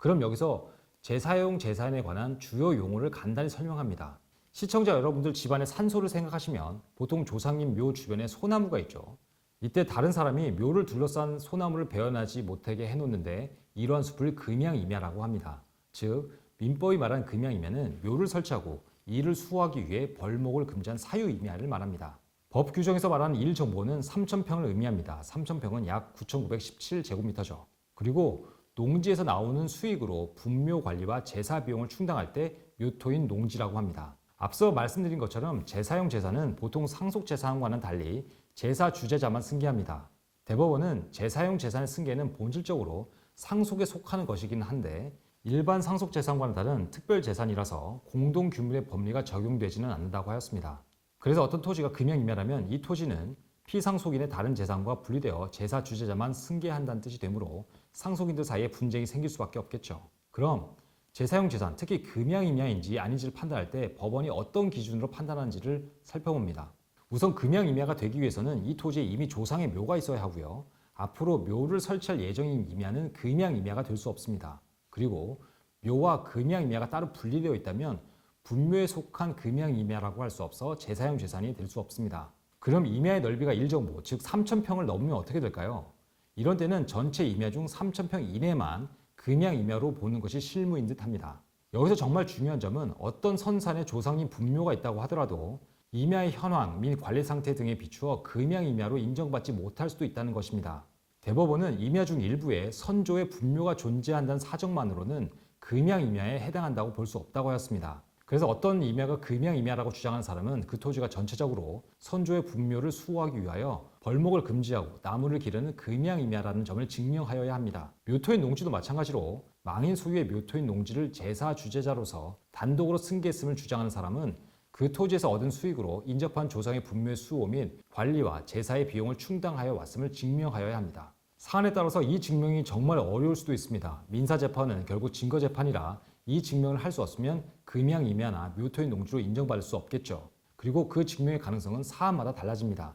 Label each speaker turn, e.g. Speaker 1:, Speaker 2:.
Speaker 1: 그럼 여기서 재사용 재산에 관한 주요 용어를 간단히 설명합니다. 시청자 여러분들 집안의 산소를 생각하시면 보통 조상님 묘 주변에 소나무가 있죠. 이때 다른 사람이 묘를 둘러싼 소나무를 베어나지 못하게 해놓는데 이러한 숲을 금양임야라고 합니다. 즉 민법이 말한 금양임야는 묘를 설치하고 이를 수호하기 위해 벌목을 금지한 사유임야를 말합니다. 법 규정에서 말하는 일 정보는 3,000평을 의미합니다. 3,000평은 약 9,917제곱미터죠. 그리고 농지에서 나오는 수익으로 분묘 관리와 제사 비용을 충당할 때 묘토인 농지라고 합니다. 앞서 말씀드린 것처럼 제사용 제사는 보통 상속 재산과는 달리 제사 주제자만 승계합니다. 대법원은 제사용 재산의 승계는 본질적으로 상속에 속하는 것이긴 한데 일반 상속 재산과는 다른 특별 재산이라서 공동 규율의 법리가 적용되지는 않는다고 하였습니다. 그래서 어떤 토지가 금형 임야라면 이 토지는 피상속인의 다른 재산과 분리되어 제사 주제자만 승계한다는 뜻이 되므로 상속인들 사이에 분쟁이 생길 수밖에 없겠죠. 그럼 재사용 재산, 특히 금양임야인지 아닌지를 판단할 때 법원이 어떤 기준으로 판단하는지를 살펴봅니다. 우선 금양임야가 되기 위해서는 이 토지에 이미 조상의 묘가 있어야 하고요. 앞으로 묘를 설치할 예정인 임야는 금양임야가 될 수 없습니다. 그리고 묘와 금양임야가 따로 분리되어 있다면 분묘에 속한 금양임야라고 할 수 없어 재사용 재산이 될 수 없습니다. 그럼 임야의 넓이가 일정보, 즉 3,000평을 넘으면 어떻게 될까요? 이런 때는 전체 임야 중 3,000평 이내만 금양 임야로 보는 것이 실무인 듯 합니다. 여기서 정말 중요한 점은 어떤 선산에 조상님 분묘가 있다고 하더라도 임야의 현황 및 관리 상태 등에 비추어 금양 임야로 인정받지 못할 수도 있다는 것입니다. 대법원은 임야 중 일부에 선조의 분묘가 존재한다는 사정만으로는 금양 임야에 해당한다고 볼 수 없다고 하였습니다. 그래서 어떤 임야가 금양 임야라고 주장하는 사람은 그 토지가 전체적으로 선조의 분묘를 수호하기 위하여 벌목을 금지하고 나무를 기르는 금양 임야라는 점을 증명하여야 합니다. 묘토인 농지도 마찬가지로 망인 소유의 묘토인 농지를 제사 주제자로서 단독으로 승계했음을 주장하는 사람은 그 토지에서 얻은 수익으로 인접한 조상의 분묘의 수호 및 관리와 제사의 비용을 충당하여 왔음을 증명하여야 합니다. 사안에 따라서 이 증명이 정말 어려울 수도 있습니다. 민사재판은 결국 증거재판이라 이 증명을 할 수 없으면 금양 임야나 묘토인 농지로 인정받을 수 없겠죠. 그리고 그 증명의 가능성은 사안마다 달라집니다.